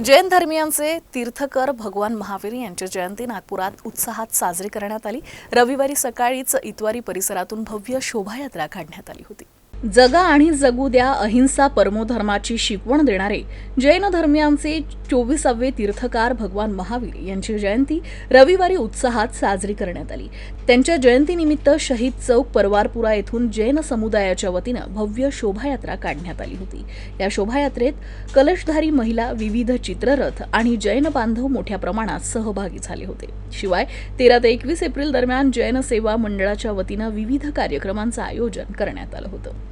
जैन धर्मियांचे तीर्थकर भगवान महावीर यांची जयंती नागपुरात उत्साहात साजरी करण्यात आली. रविवारी सकाळीच इतवारी परिसरातून भव्य शोभायात्रा काढण्यात आली होती. जगा आणि जगू द्या अहिंसा परमोधर्माची शिकवण देणारे जैन धर्मियांचे चोवीसावे तीर्थकार भगवान महावीर यांची जयंती रविवारी उत्साहात साजरी करण्यात आली. त्यांच्या जयंतीनिमित्त शहीद चौक परवारपुरा येथून जैन समुदायाच्या वतीनं भव्य शोभायात्रा काढण्यात आली होती. या शोभायात्रेत कलशधारी महिला विविध चित्ररथ आणि जैन बांधव मोठ्या प्रमाणात सहभागी झाले होते. शिवाय तेरा ते एकवीस एप्रिल दरम्यान जैन सेवा मंडळाच्या वतीनं विविध कार्यक्रमांचं आयोजन करण्यात आलं होतं.